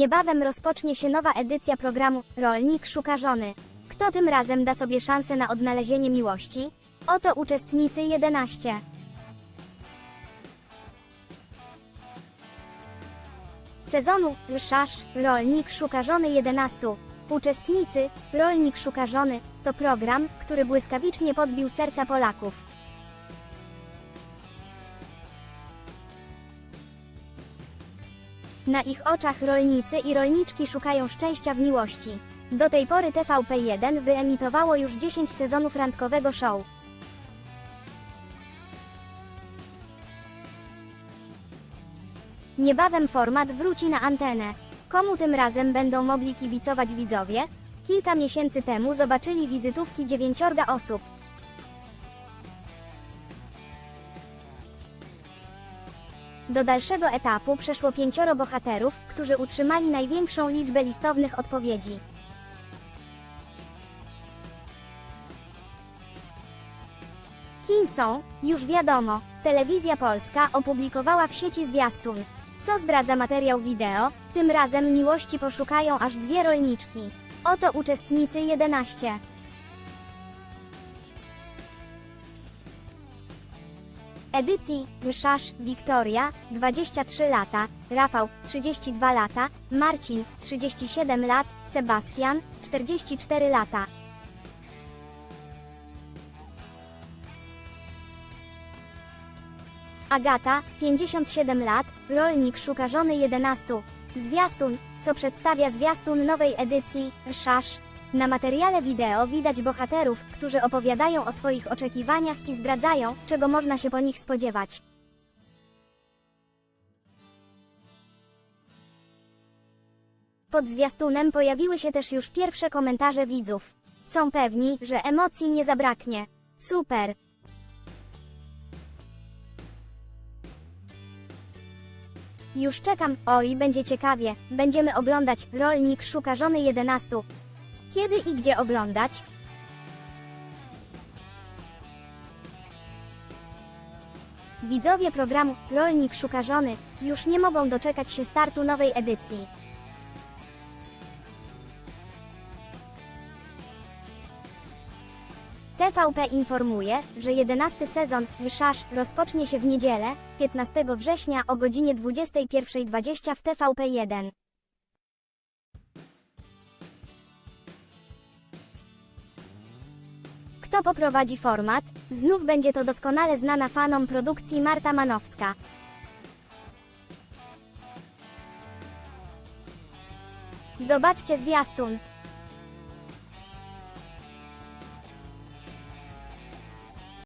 Niebawem rozpocznie się nowa edycja programu Rolnik szuka żony. Kto tym razem da sobie szansę na odnalezienie miłości? Oto uczestnicy 11. Sezonu Lszasz Rolnik szuka żony 11. Uczestnicy Rolnik szuka żony to program, który błyskawicznie podbił serca Polaków. Na ich oczach rolnicy i rolniczki szukają szczęścia w miłości. Do tej pory TVP1 wyemitowało już 10 sezonów randkowego show. Niebawem format wróci na antenę. Komu tym razem będą mogli kibicować widzowie? Kilka miesięcy temu zobaczyli wizytówki dziewięciorga osób. Do dalszego etapu przeszło pięcioro bohaterów, którzy utrzymali największą liczbę listownych odpowiedzi. Kim są? Już wiadomo. Telewizja Polska opublikowała w sieci zwiastun. Co zdradza materiał wideo? Tym razem miłości poszukają aż dwie rolniczki. Oto uczestnicy 11. Edycji Wyszasz Wiktoria 23 lata, Rafał 32 lata, Marcin 37 lat, Sebastian 44 lata. Agata, 57 lat, rolnik szuka żony 11. Zwiastun, co przedstawia zwiastun nowej edycji, Szasz. Na materiale wideo widać bohaterów, którzy opowiadają o swoich oczekiwaniach i zdradzają, czego można się po nich spodziewać. Pod zwiastunem pojawiły się też już pierwsze komentarze widzów. Są pewni, że emocji nie zabraknie. Super! Już czekam, oj, będzie ciekawie. Będziemy oglądać Rolnik szuka żony 11. Kiedy i gdzie oglądać? Widzowie programu Rolnik szuka żony już nie mogą doczekać się startu nowej edycji. TVP informuje, że 11 sezon Wyszasz rozpocznie się w niedzielę, 15 września o godzinie 21.20 w TVP1. Kto poprowadzi format? Znów będzie to doskonale znana fanom produkcji Marta Manowska. Zobaczcie zwiastun.